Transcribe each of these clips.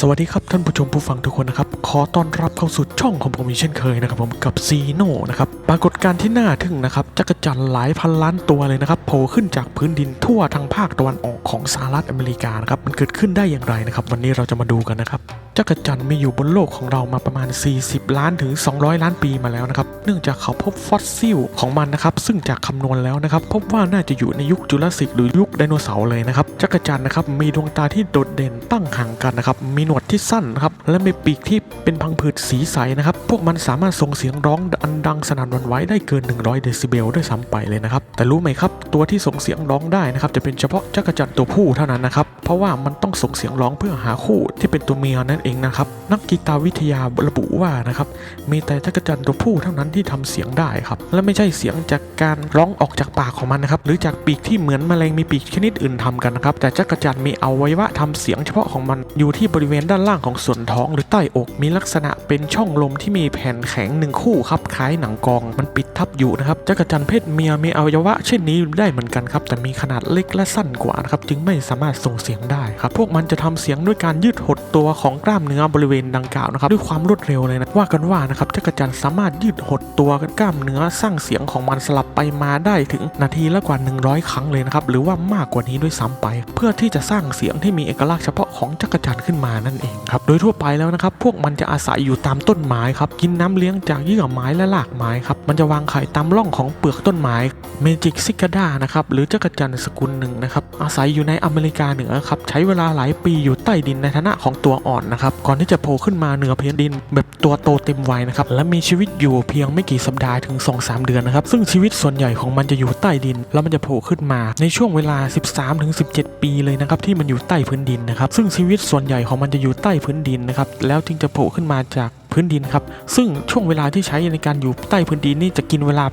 สวัสดีครับท่านผู้ชมผู้ฟังทุกคนนะครับ ขอต้อนรับเข้าสู่ช่องของผมอีกเช่นเคยนะครับผมกับซีโน่นะครับปรากฏการณ์ที่น่าทึ่งนะครับจักรจันทร์หลายพันล้านตัวเลยนะครับโผล่ขึ้นจากพื้นดินทั่วทั้งภาคตะวันออก ของสหรัฐอเมริกานะครับมันเกิดขึ้นได้อย่างไรนะครับ วันนี้เราจะมาดูกันนะครับจักรจันทร์มีอยู่บนโลกของเรามาประมาณ 40 ล้านถึง 200 ล้านปีมาแล้วนะครับเนื่องจากเขาพบฟอสซิลของมันนะครับ ซึ่งจากคำนวณแล้วนะครับ พบว่าน่าจะอยู่ในยุคจุลศิกหรือยุคไดโนเสาร์เลยนะครับจักรจันทร์นะครับมีดวงตาที่โดดเด่นตั้งห่างกันนะครับมีหนวดที่สั้นนะครับและมีปีกที่เป็นพังผืดสีใสนะครับพวกมันสามารถส่งเสียงร้องอันดังสนั่นวันไหวได้เกิน 100 เดซิเบลด้วยซ้ำไปเลยนะครับแต่รู้ไหมครับตัวที่ส่งเสียงร้องได้นะครับจะเป็นเฉพาะจักรจันทร์ตัวผู้เท่านั้นนะครับ เพราะว่ามันต้องส่งเสียงร้องเพื่อหาคู่ที่เป็นตัวเมียนั่นเองนะครับ นักกีตาวิทยาระบุว่านะครับมีแต่จักรจันทร์ตัวผู้เท่านั้นที่ทำเสียงได้ครับ และไม่ใช่เสียงจากการร้องออกจากปากของมันนะครับ หรือจากปีกที่เหมือนแมลงมีปีกชนิดอื่นทำกันนะครับ แต่จักรจันทร์มีอวัยวะทำเสียงเฉพาะของมันอยู่ที่บริเวณด้านล่างของส่วนท้อง หรือใต้อก มีลักษณะเป็นช่องลมที่มีแผ่นแข็งหนึ่งคู่ครับคล้ายหนังกอง มันปิดทับอยู่นะครับจักรจันทร์เพศเมียมีอวัยวะเช่นนี้ได้เหมือนกันครับแต่มีขนาดเล็กและสั้นกว่านะครับจึงไม่สามารถส่งเสียงได้ครับพวกมันจะทำเสียงด้วยการยืดหดตัวของกล้ามเนื้อบริเวณดังกล่าวนะครับด้วยความรวดเร็วเลยนะว่ากันว่านะครับจักรจันทร์สามารถยืดหดตัวกล้ามเนื้อสร้างเสียงของมันสลับไปมาได้ถึงนาทีละกว่า 100 ครั้งเลยนะครับหรือว่ามากกว่านี้ด้วยซ้ำไป เพื่อที่จะสร้างเสียงที่มีเอกลักษณ์เฉพาะของจักรจันทร์ขึ้นมานั่นเองครับโดยทั่วไปแล้วนะครับพวกมันจะอาศัยอยู่ตามต้นไม้ครับกินน้ำเลี้ยงจากเยื่อไม้และรากไม้ครับมันจะวางไข่ตามร่องของเปลือกต้นไม้เมจิกซิกาดานะครับหรือจักรจันทร์สกุลหนึ่งนะครับอาศัยอยู่ในอเมริกาเหนือครับใช้เวลาหลายปีอยู่ใต้ดินในฐานะของตัวอ่อนนะครับก่อนที่จะโผล่ขึ้นมาเหนือพื้นดิน แบบตัวโตเต็มวัยนะครับและมีชีวิตอยู่เพียงไม่กี่สัปดาห์ถึง 2-3 เดือนนะครับซึ่งชีวิตส่วนใหญ่ของมันจะอยู่ใต้ดิน แล้วมันจะโผล่ขึ้นมาในช่วงเวลา 13-17 ปีเลยนะครับที่มันอยู่ใต้พื้นดินนะครับซึ่งชีวิตส่วนใหญ่ของมันจะอยู่ใต้พื้นดินนะครับแล้วจึงจะโผล่ขึ้นมาจาก พื้นดินครับ ซึ่งช่วงเวลาที่ใช้ในการอยู่ใต้พื้นดินนี่จะกินเวลา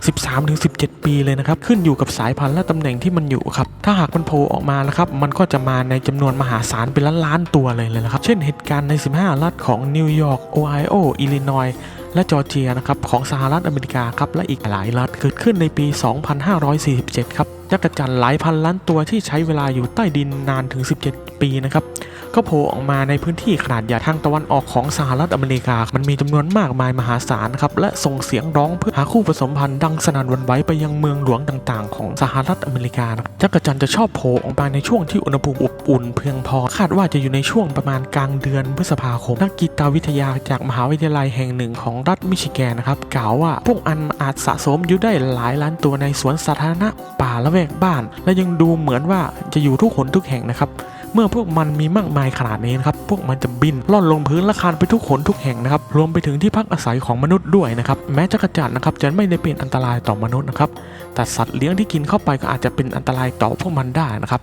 13-17 ปีเลยนะครับ ขึ้นอยู่กับสายพันธุ์และตำแหน่งที่มันอยู่ครับ ถ้าหากมันโผล่ออกมานะครับ มันก็จะมาในจำนวนมหาศาลเป็นล้านๆตัวเลยเลยนะครับ เช่นเหตุการณ์ใน 15 รัฐของนิวยอร์ก โอไฮโอ อิลลินอยและจอร์เจียนะครับของสหรัฐอเมริกาครับและอีกหลายรัฐเกิดขึ้นในปี 2547 ครับจักรจันทร์หลายพันล้านตัวที่ใช้เวลาอยู่ใต้ดินนานถึง 17 ปีนะครับ ก็โผล่ออกมาในพื้นที่ขนาดใหญ่ทางตะวันออกของสหรัฐอเมริกา มันมีจำนวนมากมายมหาศาลครับและส่งเสียงร้องเพื่อหาคู่ผสมพันธุ์ดังสนั่นวันไหวไปยังเมืองหลวงต่างๆ ของสหรัฐอเมริกานะจักรจันจะชอบโผล่ออกมาในช่วงที่อุณหภูมิอบอุ่นเพียงพอ คาดว่าจะอยู่ในช่วงประมาณกลางเดือนพฤษภาคม นักกีตาวิทยาจากมหาวิทยาลัยแห่งหนึ่งของรัฐมิชิแกนนะครับกล่าวว่าพวกอันอาจสะสมอยู่ได้หลายล้านตัวในสวนสาธารณะป่าละแวกบ้าน และยังดูเหมือนว่าจะอยู่ทุกหนทุกแห่งนะครับ เมื่อพวกมันมีมากมายขนาดนี้นะครับ พวกมันจะบินล่อนลงพื้นและคานไปทุกขนทุกแห่งนะครับ รวมไปถึงที่พักอาศัยของมนุษย์ด้วยนะครับ แม้จะกระจัดนะครับจะไม่ได้เป็นอันตรายต่อมนุษย์นะครับ แต่สัตว์เลี้ยงที่กินเข้าไปก็อาจจะเป็นอันตรายต่อพวกมันได้นะครับ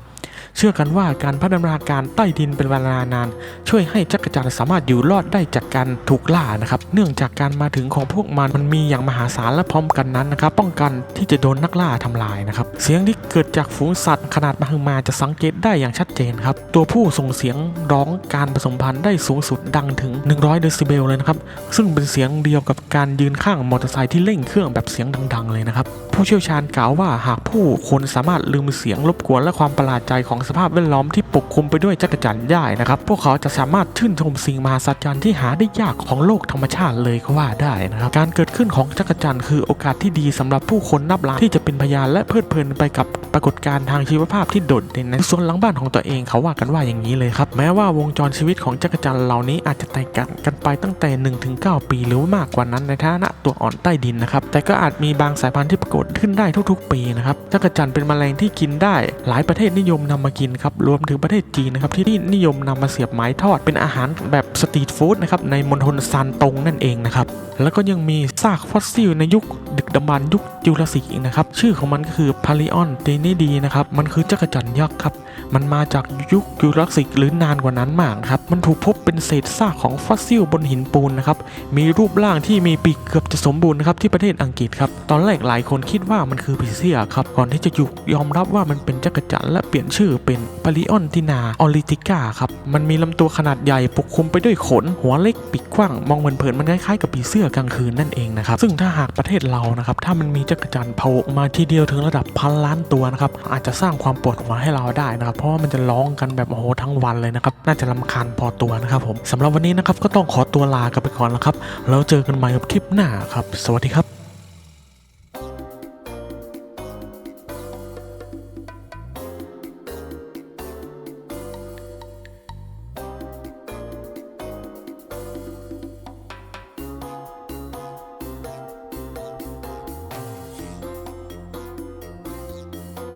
เชื่อกันว่าการพัฒนาการใต้ดินเป็นเวลานาน ช่วยให้จักรจันทร์สามารถอยู่รอดได้จากการถูกล่านะครับ เนื่องจากการมาถึงของพวกมันมันมีอย่างมหาศาลและพร้อมกันนั้นนะครับ ป้องกันที่จะโดนนักล่าทำลายนะครับ เสียงที่เกิดจากฝูงสัตว์ขนาดมหึมาจะสังเกตได้อย่างชัดเจนครับ ตัวผู้ส่งเสียงร้องการผสมพันธุ์ได้สูงสุดดังถึง 100 เดซิเบลเลยนะครับ ซึ่งเป็นเสียงเดียวกับการยืนข้างมอเตอร์ไซค์ที่เร่งเครื่องแบบเสียงดัง ๆ เลยนะครับ ผู้เชี่ยวชาญกล่าวว่าหากผู้คนสามารถลืมเสียงรบกวนและความประหลาดใจของสภาพแวดล้อมที่ปกคลุมไปด้วยจักรจันทร์ได้นะครับ พวกเขาจะสามารถชื่นชมสิ่งมหัศจรรย์ที่หาได้ยากของโลกธรรมชาติเลยก็ว่าได้นะครับ การเกิดขึ้นของจักรจันทร์คือโอกาสที่ดีสำหรับผู้คนนับล้านที่จะเป็นพยานและเพลิดเพลินไปกับ ปรากฏการณ์ทางชีวภาพที่โดดเด่นในส่วนหลังบ้านของตัวเองเขาว่ากันว่าอย่างนี้เลยครับ แม้ว่าวงจรชีวิตของจักรจันทร์เหล่านี้อาจจะแตกต่างกันไปตั้งแต่ 1-9 ปีหรือมากกว่านั้นในฐานะตัวอ่อนใต้ดินนะครับ แต่ก็อาจมีบางสายพันธุ์ที่ปรากฏขึ้นได้ทุกๆ ปีนะครับจักรจันทร์เป็นแมลงที่กินได้ หลายประเทศนิยมนำมากินครับรวมถึงประเทศจีนนะครับที่นิยมนำมาเสียบไม้ทอดเป็นอาหารแบบสตรีทฟู้ดนะครับในมณฑลซานตงนั่นเองนะครับแล้วก็ยังมีซากฟอสซิลในยุคดึกดำบรรยุคจูราสิกอีกนะครับชื่อของมันก็คือพาริออนเตนี่ดีนะครับ มันคือจักรจันทร์ยักษ์ครับ มันมาจากยุคจูราสสิกหรือนานกว่านั้นมากครับ มันถูกพบเป็นเศษซากของฟอสซิลบนหินปูนนะครับ มีรูปร่างที่มีปีกเกือบจะสมบูรณ์นะครับที่ประเทศอังกฤษครับ ตอนแรกหลายคนคิดว่ามันคือผีเสื้อครับ ก่อนที่จะยุกยอมรับว่ามันเป็นจักรจันทร์และเปลี่ยนชื่อเป็นปาริออนตินาออริติก้าครับ มันมีลำตัวขนาดใหญ่ปกคลุมไปด้วยขน หัวเล็กปีกกว้าง มองเหมือนเผินมันคล้ายๆกับปีเสื้อกลางคืนนั่นเองนะครับ ซึ่งถ้าหากประเทศเรานะครับ ถ้ามันมีจักรจันทร์โผล่ออกมาทีเดียวถึงระดับพันล้านตัวนะครับอาจจะสร้างความปวดหัวให้เราได้นะครับ เพราะว่ามันจะร้องกันแบบโอ้โหทั้งวันเลยนะครับน่าจะลำคาญพอตัวนะครับผมสำหรับวันนี้นะครับก็ต้องขอตัวลากันไปก่อนแล้วครับแล้วเจอกันใหม่กับคลิปหน้าครับ สวัสดีครับ